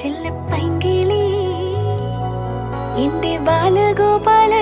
ചെല്ലപ്പൈങ്കിളി. എന്റെ ബാലഗോപാല